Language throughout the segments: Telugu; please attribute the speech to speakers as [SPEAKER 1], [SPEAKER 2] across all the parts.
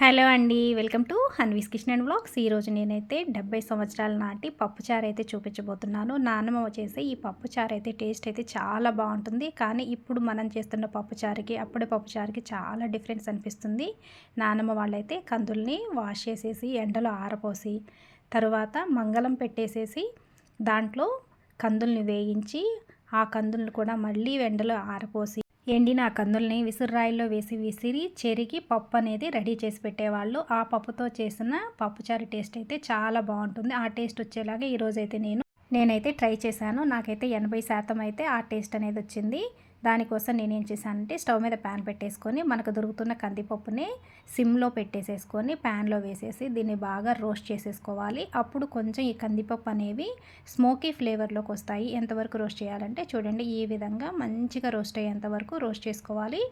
[SPEAKER 1] హలో అండి welcome to Hanvi's kitchen and blogs. ఈరోజు నేనైతే డెబ్బై సంవత్సరాల నాటి పప్పుచారు అయితే చూపించబోతున్నాను. నాన్నమ్మ చేసే ఈ పప్పుచారు అయితే టేస్ట్ అయితే చాలా బాగుంటుంది. కానీ ఇప్పుడు మనం చేస్తున్న పప్పుచారుకి అప్పుడే పప్పుచారుకి చాలా డిఫరెన్స్ అనిపిస్తుంది. నాన్నమ్మ వాళ్ళైతే కందుల్ని వాష్ చేసేసి ఎండలో ఆరపోసి తరువాత మంగళం పెట్టేసేసి దాంట్లో కందుల్ని వేయించి ఆ కందుల్ని కూడా మళ్ళీ ఎండలో ఆరపోసి ఎండిన కందుల్ని విసురాయిల్లో వేసి విసిరి చెరిగి పప్పు అనేది రెడీ చేసి పెట్టేవాళ్ళు. ఆ పప్పుతో చేసిన పప్పుచారు టేస్ట్ అయితే చాలా బాగుంటుంది. ఆ టేస్ట్ వచ్చేలాగా ఈరోజైతే నేను నేనైతే ట్రై చేశాను. నాకైతే ఎనభై శాతం అయితే ఆ టేస్ట్ అనేది వచ్చింది. దానికోసం నేను ఏం చేశానంటే స్టవ్ మీద ప్యాన్ పెట్టేసుకొని మనకు దొరుకుతున్న కందిపప్పుని సిమ్లో పెట్టేసేసుకొని ప్యాన్లో వేసేసి దీన్ని బాగా రోస్ట్ చేసేసుకోవాలి. అప్పుడు కొంచెం ఈ కందిపప్పు అనేవి స్మోకీ ఫ్లేవర్లోకి వస్తాయి. ఎంతవరకు రోస్ట్ చేయాలంటే చూడండి ఈ విధంగా మంచిగా రోస్ట్ అయ్యేంత వరకు రోస్ట్ చేసుకోవాలి.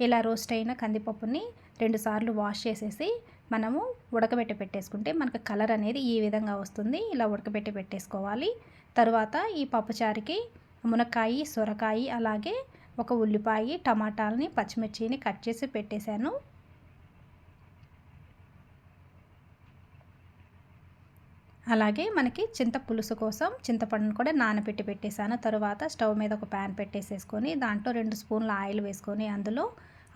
[SPEAKER 1] ఇలా రోస్ట్ అయిన కందిపప్పుని రెండుసార్లు వాష్ చేసేసి మనము ఉడకబెట్టి పెట్టేసుకుంటే మనకు కలర్ అనేది ఈ విధంగా వస్తుంది. ఇలా ఉడకబెట్టి పెట్టేసుకోవాలి. తర్వాత ఈ పప్పుచారుకి మునక్కాయ సొరకాయి అలాగే ఒక ఉల్లిపాయ టమాటాలని పచ్చిమిర్చిని కట్ చేసి పెట్టేశాను. అలాగే మనకి చింత పులుసు కోసం చింతపండును కూడా నానబెట్టి పెట్టేశాను. తర్వాత స్టవ్ మీద ఒక ప్యాన్ పెట్టేసేసుకొని దాంట్లో రెండు స్పూన్ల ఆయిల్ వేసుకొని అందులో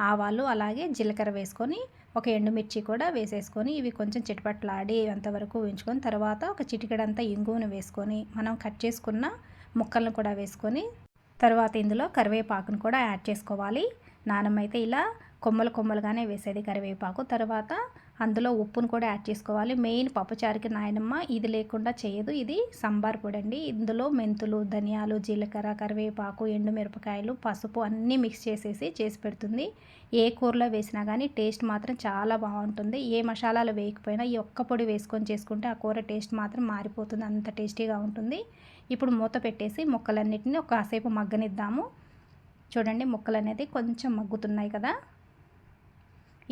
[SPEAKER 1] ఆవాలు అలాగే జీలకర్ర వేసుకొని ఒక ఎండుమిర్చి కూడా వేసేసుకొని ఇవి కొంచెం చిటపట్లాడి అంతవరకు వేయించుకొని తర్వాత ఒక చిటికెడంతా ఇంగువను వేసుకొని మనం కట్ చేసుకున్న ముక్కలను కూడా వేసుకొని తర్వాత ఇందులో కరివేపాకును కూడా యాడ్ చేసుకోవాలి. నానమ్మ ఇలా కొమ్మలు కొమ్మలుగానే వేసేది కరివేపాకు. తర్వాత అందులో ఉప్పును కూడా యాడ్ చేసుకోవాలి. మెయిన్ పప్పుచారుకి నాయనమ్మ ఇది లేకుండా చేయదు. ఇది సంబార్ పొడి అండి ఇందులో మెంతులు ధనియాలు జీలకర్ర కరివేపాకు ఎండుమిరపకాయలు పసుపు అన్నీ మిక్స్ చేసేసి చేసి పెడుతుంది. ఏ కూరలో వేసినా కానీ టేస్ట్ మాత్రం చాలా బాగుంటుంది. ఏ మసాలాలు వేయకపోయినా ఈ ఒక్క పొడి వేసుకొని చేసుకుంటే ఆ కూర టేస్ట్ మాత్రం మారిపోతుంది. అంత టేస్టీగా ఉంటుంది. ఇప్పుడు మూత పెట్టేసి ముక్కలన్నిటిని ఒక కాసేపు మగ్గనిద్దాము. చూడండి ముక్కలు అనేది కొంచెం మగ్గుతున్నాయి కదా.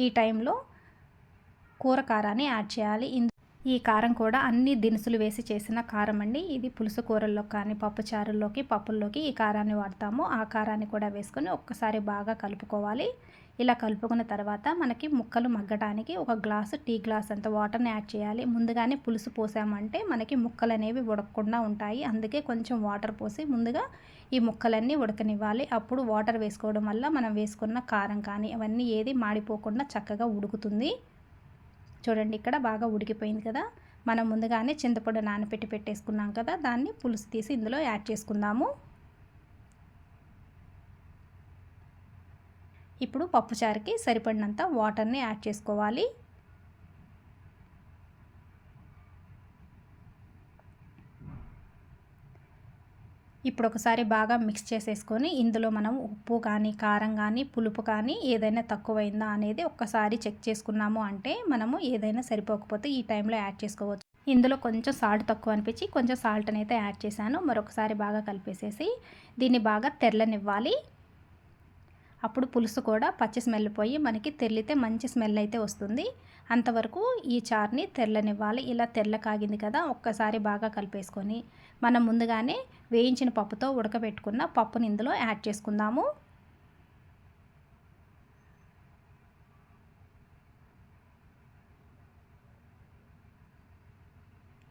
[SPEAKER 1] ఈ టైంలో కూర కారాన్ని యాడ్ చేయాలి. ఈ కారం కూడా అన్ని దినుసులు వేసి చేసిన కారం అండి. ఇది పులుసు కూరల్లో కానీ పప్పుచారుల్లోకి పప్పుల్లోకి ఈ కారాన్ని వాడతాము. ఆ కారాన్ని కూడా వేసుకొని ఒక్కసారి బాగా కలుపుకోవాలి. ఇలా కలుపుకున్న తర్వాత మనకి ముక్కలు మగ్గడానికి ఒక గ్లాసు టీ గ్లాస్ అంత వాటర్ని యాడ్ చేయాలి. ముందుగానే పులుసు పోసామంటే మనకి ముక్కలు అనేవి ఉడకకుండా ఉంటాయి. అందుకే కొంచెం వాటర్ పోసి ముందుగా ఈ ముక్కలన్నీ ఉడకనివ్వాలి. అప్పుడు వాటర్ వేసుకోవడం వల్ల మనం వేసుకున్న కారం కానీ అవన్నీ ఏది మాడిపోకుండా చక్కగా ఉడుకుతుంది. చూడండి ఇక్కడ బాగా ఉడికిపోయింది కదా. మనం ముందుగానే చింతపొడి నానపెట్టి పెట్టేసుకున్నాం కదా. దాన్ని పులుసు తీసి ఇందులో యాడ్ చేసుకుందాము. ఇప్పుడు పప్పుచారుకి సరిపడినంత వాటర్ని యాడ్ చేసుకోవాలి. ఇప్పుడు ఒకసారి బాగా మిక్స్ చేసేసుకొని ఇందులో మనం ఉప్పు కానీ కారం కానీ పులుపు కానీ ఏదైనా తక్కువైందా అనేది ఒక్కసారి చెక్ చేసుకున్నాము అంటే మనము ఏదైనా సరిపోకపోతే ఈ టైంలో యాడ్ చేసుకోవచ్చు. ఇందులో కొంచెం సాల్ట్ తక్కువ అనిపించి కొంచెం సాల్ట్ అయితే యాడ్ చేశాను. మరొకసారి బాగా కలిపేసేసి దీన్ని బాగా తెరలనివ్వాలి. అప్పుడు పులుసు కూడా పచ్చి స్మెల్ పోయి మనకి తెల్లితే మంచి స్మెల్ అయితే వస్తుంది. అంతవరకు ఈ చార్ని తెల్లనివ్వాలి ఇలా తెల్ల కాగింది కదా ఒక్కసారి బాగా కలిపేసుకొని మనం ముందుగానే వేయించిన పప్పుతో ఉడకబెట్టుకున్న పప్పుని ఇందులో యాడ్ చేసుకుందాము.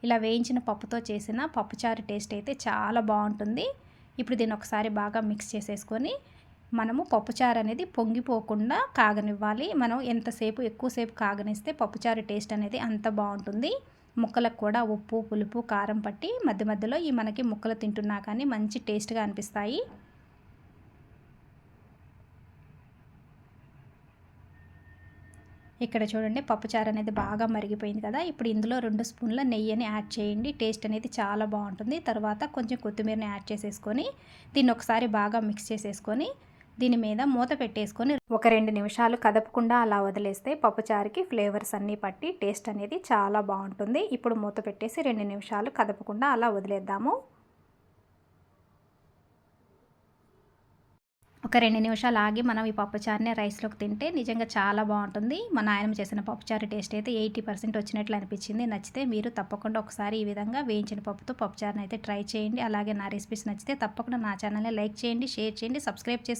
[SPEAKER 1] ఇలా వేయించిన పప్పుతో చేసిన పప్పుచారు టేస్ట్ అయితే చాలా బాగుంటుంది. ఇప్పుడు దీన్ని ఒకసారి బాగా మిక్స్ చేసేసుకొని మనము పప్పుచారు అనేది పొంగిపోకుండా కాగనివ్వాలి. మనం ఎంతసేపు ఎక్కువసేపు కాగనిస్తే పప్పుచారు టేస్ట్ అనేది అంత బాగుంటుంది. ముక్కలకు కూడా ఉప్పు పులుపు కారం పట్టి మధ్య మధ్యలో ఈ మనకి ముక్కలు తింటున్నా కానీ మంచి టేస్ట్గా అనిపిస్తాయి. ఇక్కడ చూడండి పప్పుచారు అనేది బాగా మరిగిపోయింది కదా. ఇప్పుడు ఇందులో రెండు స్పూన్ల నెయ్యిని యాడ్ చేయండి. టేస్ట్ అనేది చాలా బాగుంటుంది. తర్వాత కొంచెం కొత్తిమీరని యాడ్ చేసేసుకొని దీన్ని ఒకసారి బాగా మిక్స్ చేసేసుకొని దీని మీద మూత పెట్టేసుకొని ఒక రెండు నిమిషాలు కదపకుండా అలా వదిలేస్తే పప్పుచారుకి ఫ్లేవర్స్ అన్నీ పట్టి టేస్ట్ అనేది చాలా బాగుంటుంది. ఇప్పుడు మూత పెట్టేసి రెండు నిమిషాలు కదపకుండా అలా వదిలేద్దాము. ఒక రెండు నిమిషాలు ఆగి మనం ఈ పప్పుచారుని రైస్లోకి తింటే నిజంగా చాలా బాగుంటుంది. మా నాయనమ్మ చేసిన పప్పుచారు టేస్ట్ అయితే ఎయిటీ పర్సెంట్ వచ్చినట్లు అనిపించింది. నచ్చితే మీరు తప్పకుండా ఒకసారి ఈ విధంగా వేయించిన పప్పుతో పప్పుచారుని అయితే ట్రై చేయండి. అలాగే నా రెసిపీస్ నచ్చితే తప్పకుండా నా ఛానల్ని లైక్ చేయండి షేర్ చేయండి సబ్స్క్రైబ్ చేసి